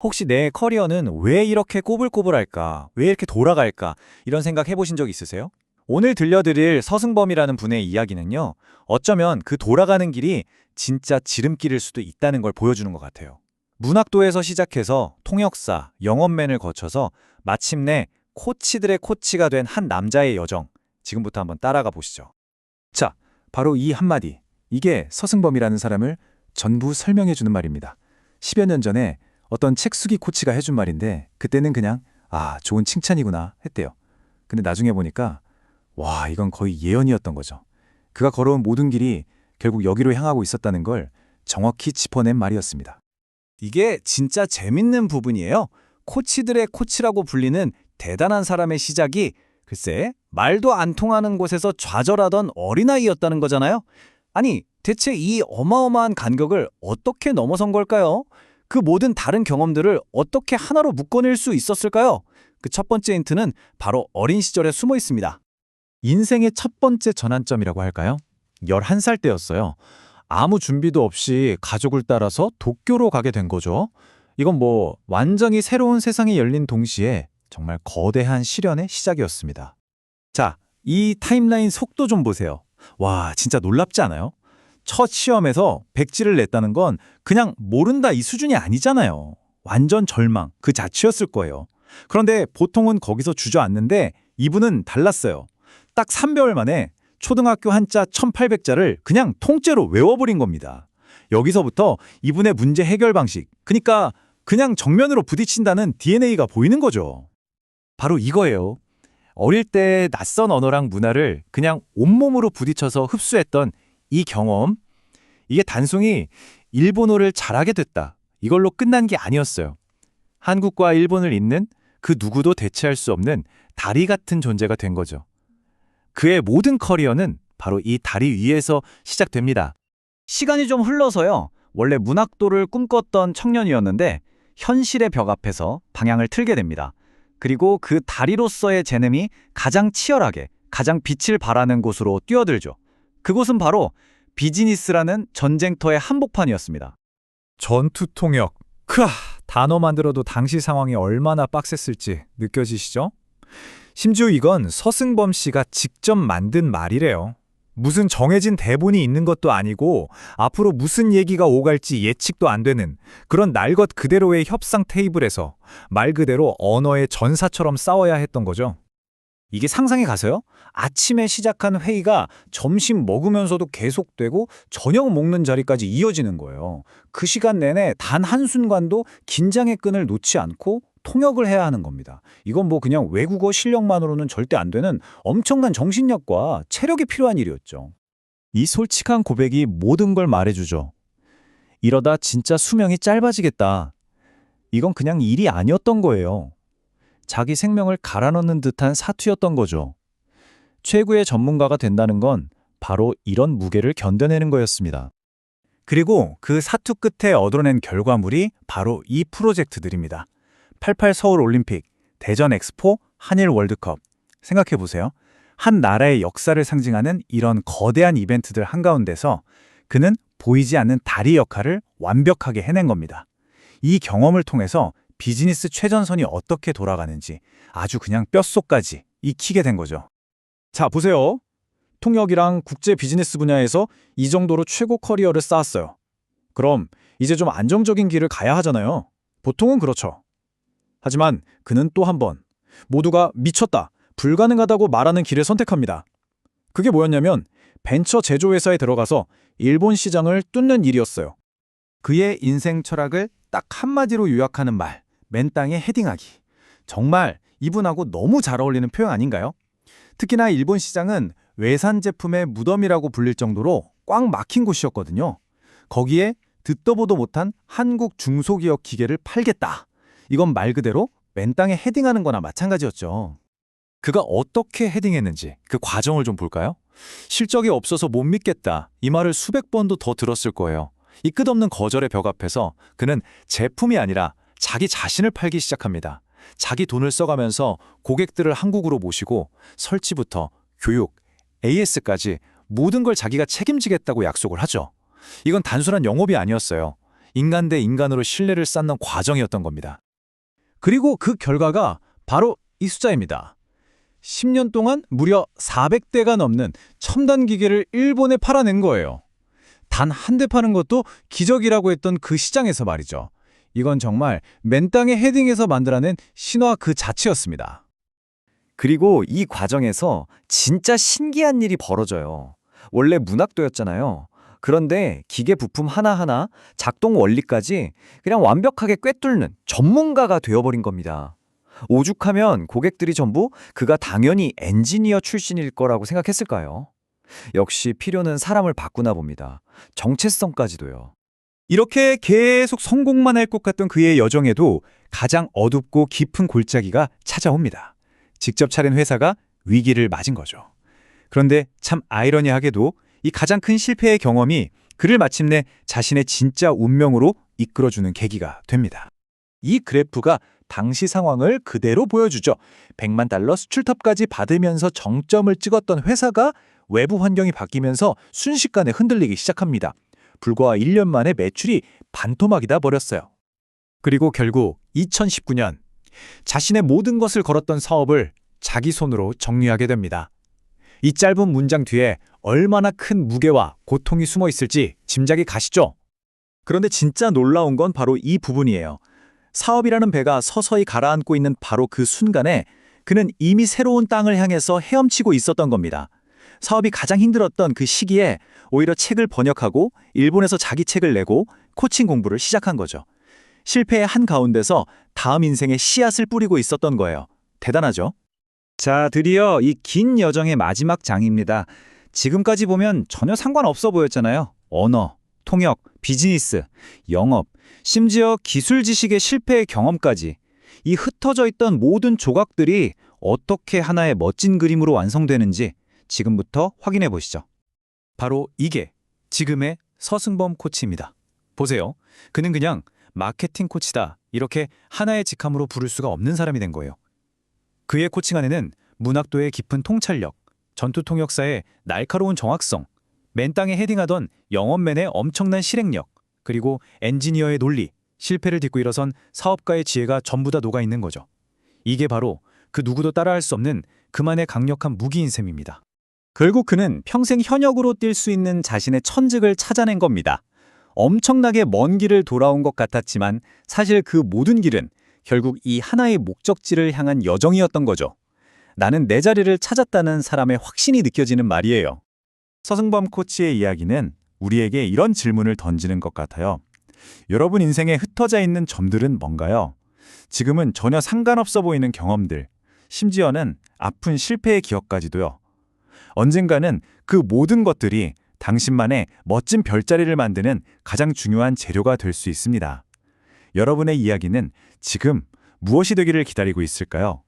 혹시 내 커리어는 왜 이렇게 꼬불꼬불할까? 왜 이렇게 돌아갈까? 이런 생각 해보신 적 있으세요? 오늘 들려드릴 서승범이라는 분의 이야기는요, 어쩌면 그 돌아가는 길이 진짜 지름길일 수도 있다는 걸 보여주는 것 같아요. 문학도에서 시작해서 통역사, 영업맨을 거쳐서 마침내 코치들의 코치가 된 한 남자의 여정. 지금부터 한번 따라가 보시죠. 자, 바로 이 한마디. 이게 서승범이라는 사람을 전부 설명해 주는 말입니다. 10여 년 전에 어떤 책수기 코치가 해준 말인데 그때는 그냥 아, 좋은 칭찬이구나 했대요. 근데 나중에 보니까 와, 이건 거의 예언이었던 거죠. 그가 걸어온 모든 길이 결국 여기로 향하고 있었다는 걸 정확히 짚어낸 말이었습니다. 이게 진짜 재밌는 부분이에요. 코치들의 코치라고 불리는 대단한 사람의 시작이 글쎄 말도 안 통하는 곳에서 좌절하던 어린아이였다는 거잖아요. 아니 대체 이 어마어마한 간격을 어떻게 넘어선 걸까요? 그 모든 다른 경험들을 어떻게 하나로 묶어낼 수 있었을까요? 그 첫 번째 힌트는 바로 어린 시절에 숨어 있습니다. 인생의 첫 번째 전환점이라고 할까요? 11살 때였어요. 아무 준비도 없이 가족을 따라서 도쿄로 가게 된 거죠. 이건 뭐 완전히 새로운 세상이 열린 동시에 정말 거대한 시련의 시작이었습니다. 자, 이 타임라인 속도 좀 보세요. 와, 진짜 놀랍지 않아요? 첫 시험에서 백지를 냈다는 건 그냥 모른다 이 수준이 아니잖아요. 완전 절망, 그 자체였을 거예요. 그런데 보통은 거기서 주저앉는데 이분은 달랐어요. 딱 3개월 만에 초등학교 한자 1800자를 그냥 통째로 외워버린 겁니다. 여기서부터 이분의 문제 해결 방식, 그러니까 그냥 정면으로 부딪힌다는 DNA가 보이는 거죠. 바로 이거예요. 어릴 때 낯선 언어랑 문화를 그냥 온몸으로 부딪혀서 흡수했던 이 경험, 이게 단순히 일본어를 잘하게 됐다. 이걸로 끝난 게 아니었어요. 한국과 일본을 잇는 그 누구도 대체할 수 없는 다리 같은 존재가 된 거죠. 그의 모든 커리어는 바로 이 다리 위에서 시작됩니다. 시간이 좀 흘러서요. 원래 문학도를 꿈꿨던 청년이었는데 현실의 벽 앞에서 방향을 틀게 됩니다. 그리고 그 다리로서의 재능이 가장 치열하게, 가장 빛을 발하는 곳으로 뛰어들죠. 그곳은 바로 비즈니스라는 전쟁터의 한복판이었습니다. 전투 통역. 크아, 단어만 들어도 당시 상황이 얼마나 빡셌을지 느껴지시죠? 심지어 이건 서승범 씨가 직접 만든 말이래요. 무슨 정해진 대본이 있는 것도 아니고 앞으로 무슨 얘기가 오갈지 예측도 안 되는 그런 날 것 그대로의 협상 테이블에서 말 그대로 언어의 전사처럼 싸워야 했던 거죠. 이게 상상이 가세요? 아침에 시작한 회의가 점심 먹으면서도 계속되고 저녁 먹는 자리까지 이어지는 거예요. 그 시간 내내 단 한순간도 긴장의 끈을 놓지 않고 통역을 해야 하는 겁니다. 이건 뭐 그냥 외국어 실력만으로는 절대 안 되는 엄청난 정신력과 체력이 필요한 일이었죠. 이 솔직한 고백이 모든 걸 말해주죠. 이러다 진짜 수명이 짧아지겠다. 이건 그냥 일이 아니었던 거예요. 자기 생명을 갈아넣는 듯한 사투였던 거죠. 최고의 전문가가 된다는 건 바로 이런 무게를 견뎌내는 거였습니다. 그리고 그 사투 끝에 얻어낸 결과물이 바로 이 프로젝트들입니다. 88 서울 올림픽, 대전 엑스포, 한일 월드컵. 생각해 보세요. 한 나라의 역사를 상징하는 이런 거대한 이벤트들 한가운데서 그는 보이지 않는 다리 역할을 완벽하게 해낸 겁니다. 이 경험을 통해서 비즈니스 최전선이 어떻게 돌아가는지 아주 그냥 뼛속까지 익히게 된 거죠. 자, 보세요. 통역이랑 국제 비즈니스 분야에서 이 정도로 최고 커리어를 쌓았어요. 그럼 이제 좀 안정적인 길을 가야 하잖아요. 보통은 그렇죠. 하지만 그는 또 한 번 모두가 미쳤다, 불가능하다고 말하는 길을 선택합니다. 그게 뭐였냐면 벤처 제조회사에 들어가서 일본 시장을 뚫는 일이었어요. 그의 인생 철학을 딱 한마디로 요약하는 말, 맨 땅에 헤딩하기. 정말 이분하고 너무 잘 어울리는 표현 아닌가요? 특히나 일본 시장은 외산 제품의 무덤이라고 불릴 정도로 꽉 막힌 곳이었거든요. 거기에 듣도 보도 못한 한국 중소기업 기계를 팔겠다. 이건 말 그대로 맨 땅에 헤딩하는 거나 마찬가지였죠. 그가 어떻게 헤딩했는지 그 과정을 좀 볼까요? 실적이 없어서 못 믿겠다. 이 말을 수백 번도 더 들었을 거예요. 이 끝없는 거절의 벽 앞에서 그는 제품이 아니라 자기 자신을 팔기 시작합니다. 자기 돈을 써가면서 고객들을 한국으로 모시고 설치부터 교육, AS까지 모든 걸 자기가 책임지겠다고 약속을 하죠. 이건 단순한 영업이 아니었어요. 인간 대 인간으로 신뢰를 쌓는 과정이었던 겁니다. 그리고 그 결과가 바로 이 숫자입니다. 10년 동안 무려 400대가 넘는 첨단 기계를 일본에 팔아낸 거예요. 단 한 대 파는 것도 기적이라고 했던 그 시장에서 말이죠. 이건 정말 맨 땅에 헤딩해서 만들어낸 신화 그 자체였습니다. 그리고 이 과정에서 진짜 신기한 일이 벌어져요. 원래 문학도였잖아요. 그런데 기계 부품 하나하나, 작동 원리까지 그냥 완벽하게 꿰뚫는 전문가가 되어버린 겁니다. 오죽하면 고객들이 전부 그가 당연히 엔지니어 출신일 거라고 생각했을까요? 역시 필요는 사람을 바꾸나 봅니다. 정체성까지도요. 이렇게 계속 성공만 할 것 같던 그의 여정에도 가장 어둡고 깊은 골짜기가 찾아옵니다. 직접 차린 회사가 위기를 맞은 거죠. 그런데 참 아이러니하게도 이 가장 큰 실패의 경험이 그를 마침내 자신의 진짜 운명으로 이끌어주는 계기가 됩니다. 이 그래프가 당시 상황을 그대로 보여주죠. 100만 달러 수출탑까지 받으면서 정점을 찍었던 회사가 외부 환경이 바뀌면서 순식간에 흔들리기 시작합니다. 불과 1년 만에 매출이 반토막이다 버렸어요. 그리고 결국 2019년 자신의 모든 것을 걸었던 사업을 자기 손으로 정리하게 됩니다. 이 짧은 문장 뒤에 얼마나 큰 무게와 고통이 숨어 있을지 짐작이 가시죠? 그런데 진짜 놀라운 건 바로 이 부분이에요. 사업이라는 배가 서서히 가라앉고 있는 바로 그 순간에 그는 이미 새로운 땅을 향해서 헤엄치고 있었던 겁니다. 사업이 가장 힘들었던 그 시기에 오히려 책을 번역하고 일본에서 자기 책을 내고 코칭 공부를 시작한 거죠. 실패의 한 가운데서 다음 인생의 씨앗을 뿌리고 있었던 거예요. 대단하죠? 자, 드디어 이 긴 여정의 마지막 장입니다. 지금까지 보면 전혀 상관없어 보였잖아요. 언어, 통역, 비즈니스, 영업, 심지어 기술 지식의 실패의 경험까지. 이 흩어져 있던 모든 조각들이 어떻게 하나의 멋진 그림으로 완성되는지 지금부터 확인해 보시죠. 바로 이게 지금의 서승범 코치입니다. 보세요. 그는 그냥 마케팅 코치다 이렇게 하나의 직함으로 부를 수가 없는 사람이 된 거예요. 그의 코칭 안에는 문학도의 깊은 통찰력, 전투 통역사의 날카로운 정확성, 맨 땅에 헤딩하던 영업맨의 엄청난 실행력, 그리고 엔지니어의 논리, 실패를 딛고 일어선 사업가의 지혜가 전부 다 녹아 있는 거죠. 이게 바로 그 누구도 따라할 수 없는 그만의 강력한 무기인 셈입니다. 결국 그는 평생 현역으로 뛸 수 있는 자신의 천직을 찾아낸 겁니다. 엄청나게 먼 길을 돌아온 것 같았지만 사실 그 모든 길은 결국 이 하나의 목적지를 향한 여정이었던 거죠. 나는 내 자리를 찾았다는 사람의 확신이 느껴지는 말이에요. 서승범 코치의 이야기는 우리에게 이런 질문을 던지는 것 같아요. 여러분 인생에 흩어져 있는 점들은 뭔가요? 지금은 전혀 상관없어 보이는 경험들, 심지어는 아픈 실패의 기억까지도요. 언젠가는 그 모든 것들이 당신만의 멋진 별자리를 만드는 가장 중요한 재료가 될 수 있습니다. 여러분의 이야기는 지금 무엇이 되기를 기다리고 있을까요?